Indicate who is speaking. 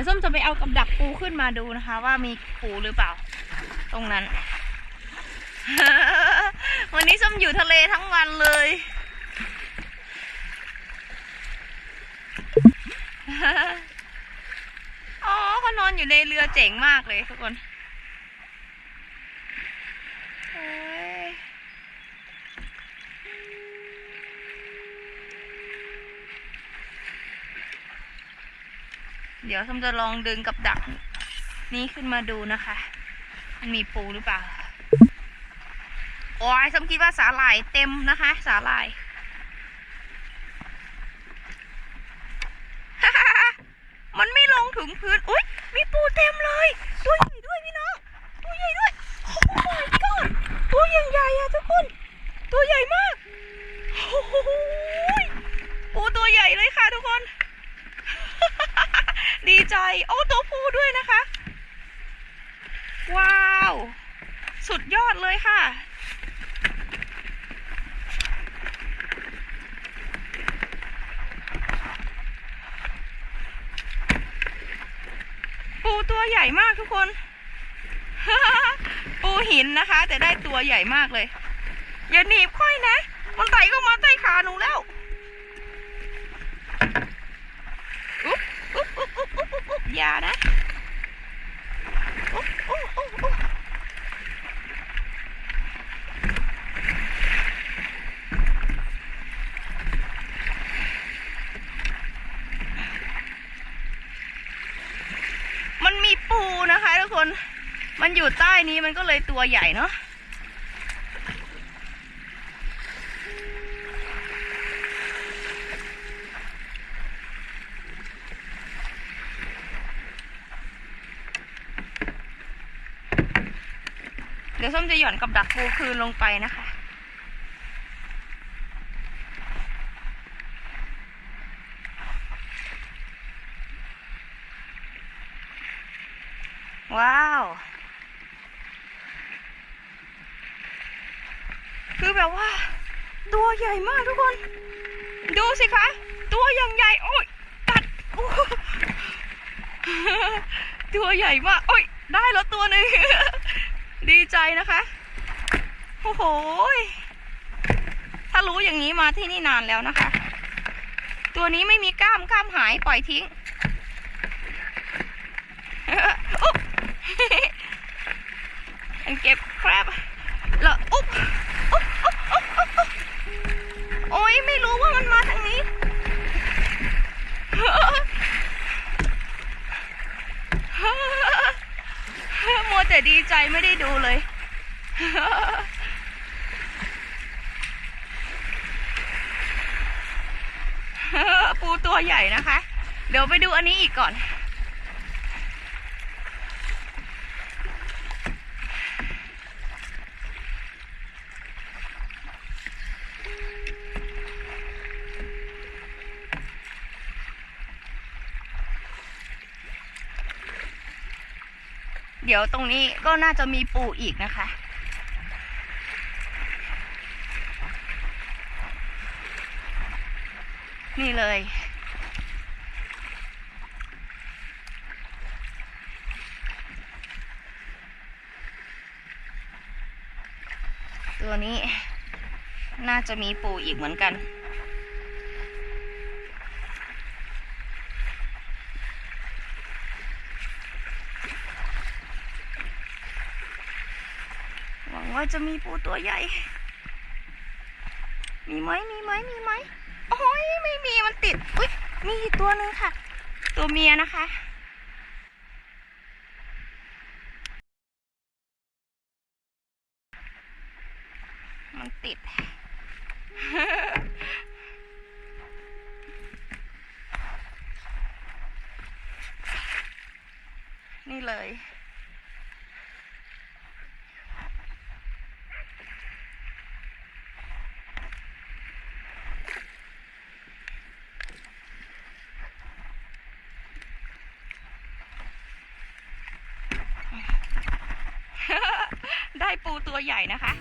Speaker 1: ยวส้มจะไปเอากับดักปูขึ้นมาดูนะคะ ว่ามีปูหรือเปล่า ตรงนั้น วันนี้ส้มอยู่ทะเลทั้งวันเลยอ๋อเขานอนอยู่ในเรือเจ๋งมากเลยทุกคนโอ้ย เดี๋ยวส้มจะลองดึงกับดักนี้ขึ้นมาดูนะคะ มันมีปูหรือเปล่า โอ้ยส้มคิดว่าสาหร่ายเต็มนะคะ สาหร่ายมันไม่ลงถึงพื้น อุ้ยมีปูเต็มเลยตัวใหญ่ด้วยพี่น้อง ตัวใหญ่ด้วย โอ้ my god ตัวใหญ่ๆอะทุกคน ตัวใหญ่มาก โอ้โหยปูตัวใหญ่เลยค่ะทุกคน ดี ใจ โอ้ตัวผู้ด้วยนะคะ ว้าว สุดยอดเลยค่ะ ปูตัวใหญ่มากทุกคน ปูหินนะคะ แต่ได้ตัวใหญ่มากเลย อย่าหนีบค่อยนะ มันไต่เข้ามาใต้ขาหนูแล้ว อุ๊บอุ๊บอุ๊บอุ๊บ อย่านะมันมีปูนะคะทุกคน มันอยู่ใต้นี้มันก็เลยตัวใหญ่เนาะ เดี๋ยวส้มจะหย่อนกับดักปูคืนลงไปนะคะ ว้าว คือแบบว่า ตัวใหญ่มากทุกคน ดูสิคะ ตัวอย่างใหญ่ โอ้ยกัดตัวใหญ่มาก โอ้ยได้แล้วตัวหนึ่ง ดีใจนะคะ โอ้โห ถ้ารู้อย่างนี้มาที่นี่นานแล้วนะคะ ตัวนี้ไม่มีกล้ามกล้ามหายปล่อยทิ้งอุ๊บอันเก็บแครบแล้วอุ๊บอุ๊บอุ๊บอุ๊บอุ๊บอุ๊บโอ้ยไม่รู้ว่ามันมาทางนี้ มัว แต่ดีใจไม่ได้ดูเลย ปูตัวใหญ่นะคะ เดี๋ยวไปดูอันนี้อีกก่อน เดี๋ยวตรงนี้ก็น่าจะมีปูอีกนะคะ นี่เลย ตัวนี้น่าจะมีปูอีกเหมือนกัน ห ว่าจะมีปูตัวใหญ่ มีไหมมีไหมมีไหมโอ้ยไม่มีมันติด อุ้ยมีอีกตัวหนึ่งค่ะ ตัวเมียนะคะมันติด นี่เลย ได้ ปูตัวใหญ่นะคะ